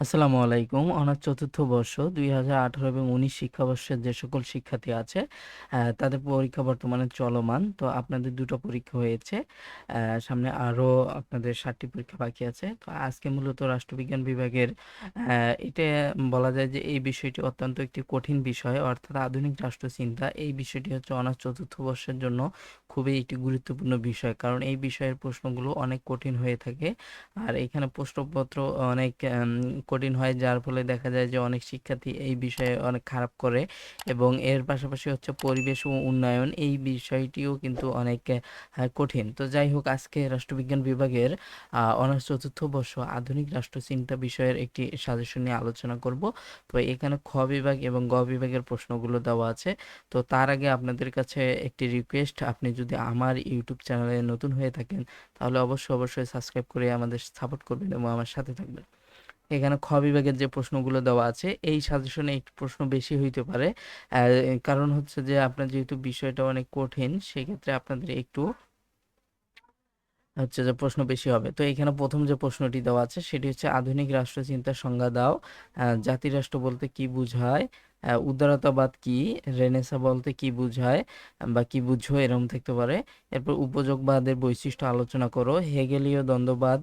আসসালামু আলাইকুম। অনার্স চতুর্থ বর্ষ দুই হাজার আঠারো এবং উনিশ শিক্ষাবর্ষের যে সকল শিক্ষার্থী আছে তাদের পরীক্ষা বর্তমানে চলমান। তো আপনাদের দুটো পরীক্ষা হয়েছে সামনে আরও আপনাদের ষাটটি পরীক্ষা বাকি আছে। তো আজকে মূলত রাষ্ট্রবিজ্ঞান বিভাগের এটা বলা যায় যে এই বিষয়টি অত্যন্ত একটি কঠিন বিষয়, অর্থাৎ আধুনিক রাষ্ট্রচিন্তা। এই বিষয়টি হচ্ছে অনার্স চতুর্থ বর্ষের জন্য খুবই একটি গুরুত্বপূর্ণ বিষয়, কারণ এই বিষয়ের প্রশ্নগুলো অনেক কঠিন হয়ে থাকে। আর এখানে প্রশ্নপত্র অনেক কঠিন হয়, যার ফলে দেখা যায় যে অনেক শিক্ষার্থী এই বিষয়ে অনেক খারাপ করে এবং এর পাশাপাশি হচ্ছে পরিবেশ ও উন্নয়ন এই বিষয়টিও কিন্তু অনেক কঠিন। তো যাই হোক, আজকে রাষ্ট্রবিজ্ঞান বিভাগের অনার্স চতুর্থ বর্ষ আধুনিক রাষ্ট্রচিন্তা বিষয়ের একটি সাজেশন নিয়ে আলোচনা করব। তো এখানে খ বিভাগ এবং গ বিভাগের প্রশ্নগুলো দেওয়া আছে। তো তার আগে আপনাদের কাছে একটি রিকোয়েস্ট আপনি যদি আমার ইউটিউব চ্যানেলে নতুন হয়ে থাকেন, তাহলে অবশ্যই অবশ্যই সাবস্ক্রাইব করে আমাদের সাপোর্ট করবেন এবং আমার সাথে থাকবেন। এখানে খ বিভাগের যে প্রশ্নগুলো দেওয়া আছে, এই সাজেশনে একটু প্রশ্ন বেশি হইতে পারে। কারণ হচ্ছে যে আপনার যেহেতু বিষয়টা অনেক কঠিন, সেক্ষেত্রে আপনাদের একটু হচ্ছে যে প্রশ্ন বেশি হবে। তো এখানে প্রথম যে প্রশ্নটি দেওয়া আছে, সেটি হচ্ছে আধুনিক রাষ্ট্রচিন্তার সংজ্ঞা দাও। জাতিরাষ্ট্র বলতে কি বোঝায়? উদারতাবাদ কি? রেনেসা বলতে কি বোঝায়? বা কি বুঝো? এরকম থাকতে পারে। এরপর উপযোগবাদের বৈশিষ্ট্য আলোচনা করো। হেগেলীয় দ্বন্দ্ববাদ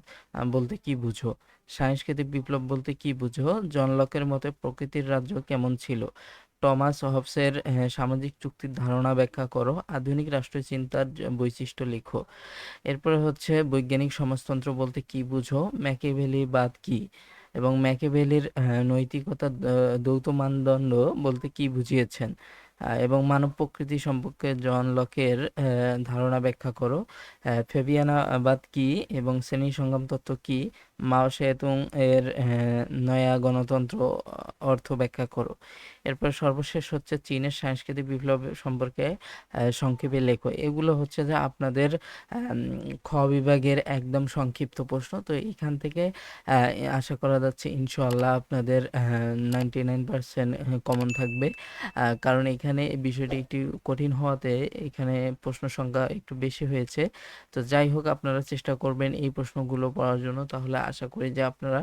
বলতে কি বুঝো? সাংস্কৃতিক বিপ্লব বলতে কি বুঝো? জন লকের মতে প্রকৃতির রাজ্য কেমন ছিল? টমাস হবসের সামাজিক চুক্তির ধারণা ব্যাখ্যা করো। আধুনিক রাষ্ট্রচিন্তার বৈশিষ্ট্য লিখো। এরপরে হচ্ছে বৈজ্ঞানিক সমাজতন্ত্র বলতে কি বুঝো? ম্যাকিয়াভেলিবাদ কি? এবং ম্যাকিয়াভেলির আহ, নৈতিকতা দ- দ্বৈত মানদণ্ড বলতে কি বুঝিয়েছেন? এবং মানব প্রকৃতি সম্পর্কে জন লকের ধারণা ব্যাখ্যা করো। ফেবিয়ানাবাদ কি এবং শ্রেণি সংগ্রাম তত্ত্ব কি? মাও সেতুং এর নয়া গণতন্ত্র অর্থ ব্যাখ্যা করো। এরপর সর্বশেষ হচ্ছে চীনের সাংস্কৃতিক বিপ্লব সম্পর্কে সংক্ষেপে লেখো। এগুলো হচ্ছে যে আপনাদের খ বিভাগের একদম সংক্ষিপ্ত প্রশ্ন। তো এখান থেকে আশা করা যাচ্ছে ইনশাআল্লাহ আপনাদের নাইনটি নাইন পার্সেন্ট কমন থাকবে। কারণ এখানে এই বিষয়টি একটু কঠিন হওয়াতে এখানে প্রশ্ন সংখ্যা একটু বেশি হয়েছে। তো যাই হোক, আপনারা চেষ্টা করবেন এই প্রশ্নগুলো পড়ার জন্য। তাহলে আশা করি যে আপনারা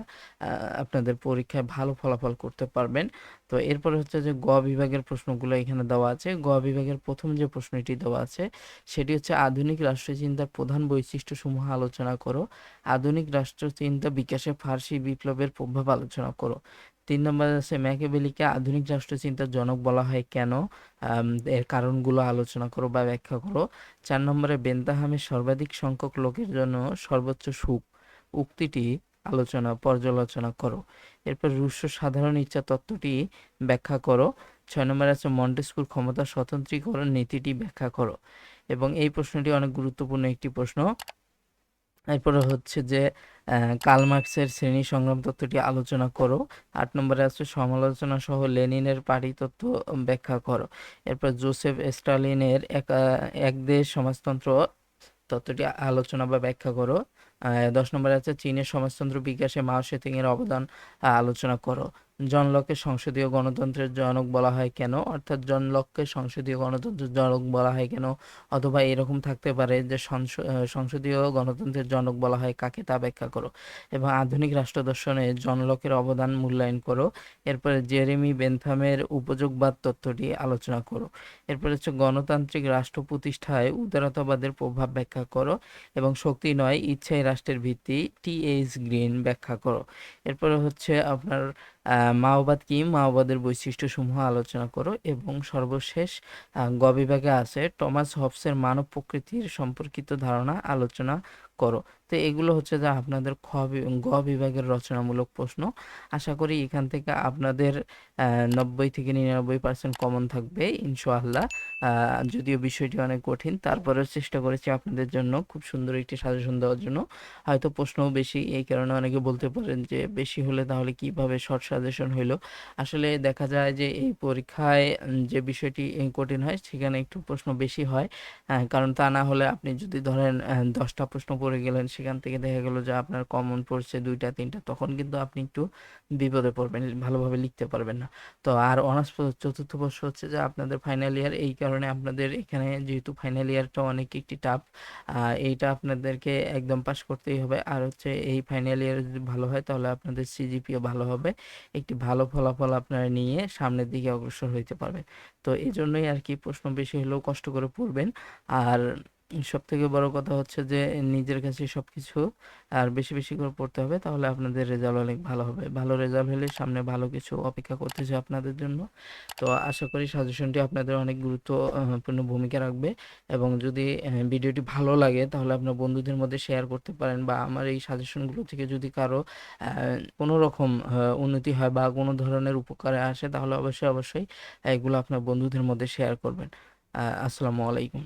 আপনাদের পরীক্ষায় ভালো ফলাফল করতে পারবেন। তো এরপরে হচ্ছে যে গ বিভাগের প্রশ্নগুলো এখানে দেওয়া আছে। গ বিভাগের প্রথম যে প্রশ্নটি দেওয়া আছে, সেটি হচ্ছে আধুনিক রাষ্ট্রচিন্তার প্রধান বৈশিষ্ট্যসমূহ আলোচনা করো। আধুনিক রাষ্ট্রচিন্তা বিকাশে ফার্সি বিপ্লবের প্রভাব আলোচনা করো। তিন নম্বর আছে ম্যাকিয়াভেলিকে আধুনিক রাষ্ট্রচিন্তার জনক বলা হয় কেন? এর কারণগুলো আলোচনা করো বা ব্যাখ্যা করো। চার নম্বরে, বেন্তাহামের সর্বাধিক সংখ্যক লোকের জন্য সর্বোচ্চ সুখ। উক্তিটি আলোচনা, পর্যালোচনা করো। এরপর রুশ সাধারণ ইচ্ছা তত্ত্বটি ব্যাখ্যা করো। ছয় নম্বর আছে, মন্টেস্কুর ক্ষমতা স্বতন্ত্রীকরণ নীতিটি ব্যাখ্যা করো। এবং এই প্রশ্নটি অনেক গুরুত্বপূর্ণ একটি প্রশ্ন। এরপরে হচ্ছে যে আহ, কার্ল মার্কসের শ্রেণি সংগ্রাম তত্ত্বটি আলোচনা করো। আট নম্বরে আছে সমালোচনা সহ লেনিনের পারি তত্ত্ব ব্যাখ্যা করো। এরপর জোসেফ স্টালিনের এক এক দেশ সমাজতন্ত্র তত্ত্বটি আলোচনা বা ব্যাখ্যা করো। দশ নম্বরে আছে চীনের সমাজতন্ত্র বিকাশে মাও সেতুং এর অবদান আলোচনা করো। জন লককে সংসদীয় গণতন্ত্রের জনক বলা হয় কেন? অর্থাৎ জন লককে সংসদীয় গণতন্ত্রের জনক বলা হয় কেন? অথবা এরকম থাকতে পারে যে সংস- সংসদীয় গণতন্ত্রের জনক বলা হয় কাকে তা ব্যাখ্যা করো। এবং আধুনিক রাষ্ট্র দর্শনে জন লকের অবদান মূল্যায়ন করো। এরপরে জেরেমি বেনথামের উপযোগবাদ তত্ত্বটি আলোচনা করো। এরপরে হচ্ছে গণতান্ত্রিক রাষ্ট্র প্রতিষ্ঠায় উদারতাবাদের প্রভাব ব্যাখ্যা করো। এবং শক্তি নয় ইচ্ছাই রাষ্ট্রের ভিত্তি, টি এইচ গ্রিন ব্যাখ্যা করো। এরপরে হচ্ছে আপনার মাওবাদ কি? মাওবাদের বৈশিষ্ট্য সমূহ আলোচনা করো এবং সর্বশেষ গ বিভাগে আছে, টমাস হবসের মানব প্রকৃতির সম্পর্কিত ধারণা আলোচনা করো। তো এগুলো হচ্ছে যে আপনাদের খ গ বিভাগের রচনামূলক প্রশ্ন। আশা করি এখান থেকে আপনাদের নব্বই থেকে নিরানব্বই পার্সেন্ট কমন থাকবে, ইনশাআল্লাহ। যদিও বিষয়টি অনেক কঠিন, তারপরেও চেষ্টা করেছি আপনাদের জন্য খুব সুন্দর একটি সাজেশন দেওয়ার জন্য। হয়তো প্রশ্নও বেশি, এই কারণে অনেকে বলতে পারেন যে বেশি হলে তাহলে কীভাবে শর্ট সাজেশন হইল। আসলে দেখা যায় যে এই পরীক্ষায় যে বিষয়টি কঠিন হয়, সেখানে একটু প্রশ্ন বেশি হয়। কারণ তা না হলে আপনি যদি ধরেন দশটা প্রশ্ন পড়ে গেলেন সেখান থেকে দেখা গেল যে আপনার কমন পড়ছে দুইটা, তিনটা, তখন কিন্তু আপনি একটু বিপদে পড়বেন, ভালোভাবে লিখতে পারবেন না। তো আর অনার্স চতুর্থ বর্ষ হচ্ছে যে আপনাদের ফাইনাল ইয়ার এই কারণে আপনাদের এখানে যেহেতু ফাইনাল ইয়ারটা অনেক একটি টাফ এইটা আপনাদেরকে একদম পাস করতেই হবে। আর হচ্ছে এই ফাইনাল ইয়ার যদি ভালো হয় তাহলে আপনাদের সিজিপিও ভালো হবে। একটি ভালো ফলাফল আপনারা নিয়ে সামনের দিকে অগ্রসর হইতে পারবেন। তো এই জন্যই আর কি প্রশ্ন বেশি হলেও কষ্ট করে পড়বেন। আর সব থেকে বড় কথা হচ্ছে যে, নিজের কাছে সব কিছু আর বেশি বেশি করে পড়তে হবে, তাহলে আপনাদের রেজাল্ট অনেক ভালো হবে। ভালো রেজাল্ট হলে সামনে ভালো কিছু অপেক্ষা করতেছে আপনাদের জন্য। তো আশা করি সাজেশনটি আপনাদের অনেক গুরুত্বপূর্ণ ভূমিকা রাখবে এবং যদি ভিডিওটি ভালো লাগে, তাহলে আপনার বন্ধুদের মধ্যে শেয়ার করতে পারেন বা আমার এই সাজেশনগুলো থেকে যদি কারও কোনো রকম উন্নতি হয় বা কোনো ধরনের উপকারে আসে, তাহলে অবশ্যই অবশ্যই এগুলো আপনার বন্ধুদের মধ্যে শেয়ার করবেন। আসসালামু আলাইকুম।